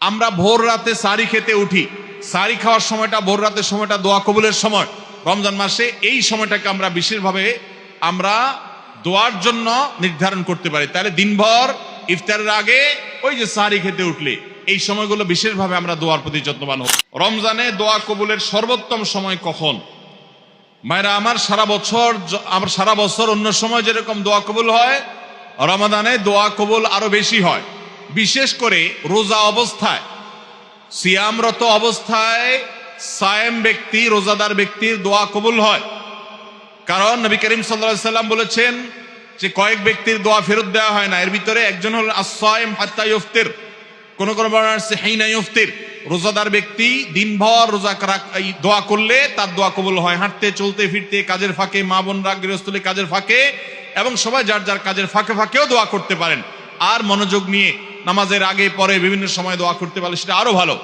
আমরা ভোর রাতে সারি খেতে উঠি। সারি খাওয়ার সময়টা, ভোর রাতের সময়টা দোয়া কবুলের সময়। রমজান মাসে এই সময়টাকে আমরা বিশেষভাবে আমরা দোয়ার জন্য নির্ধারণ করতে পারি। তাহলে দিনভর ইফতারের আগে ওই যে সারি খেতে উঠলে, এই সময়গুলো বিশেষভাবে আমরা দোয়ার প্রতি যত্নবান হব। রমজানে দোয়া কবুলের সর্বোত্তম সময় কখন? মায়েরা, আমার সারা বছর আমার সারা বছর অন্য সময় যেরকম দোয়া কবুল হয়, রমাদানে দোয়া কবুল আরও বেশি হয়। বিশেষ করে রোজা অবস্থায়, সিয়ামরত অবস্থায় সায়েম ব্যক্তি, রোজাদার ব্যক্তির দোয়া কবুল হয়। কারণ নবী করিম সাল্লাহ সাল্লাম বলেছেন যে কয়েক ব্যক্তির দোয়া ফেরত দেওয়া হয় না। এর ভিতরে একজন হল আসায়েম হাত্তা ইফতির কোন কোন হাইনা ইফতির রোজাদার ব্যক্তি দিনভর রোজা দোয়া করলে তার দোয়া কবুল হয়। হাঁটতে, চলতে, ফিরতে, কাজের ফাঁকে মা বোনরা গৃহস্থলে কাজের ফাঁকে এবং সবাই যার যার কাজের ফাঁকে ফাঁকেও দোয়া করতে পারেন। আর মনোযোগ নিয়ে নামাজের আগে পরে বিভিন্ন সময় দোয়া করতে পারলে সেটা আরও ভালো।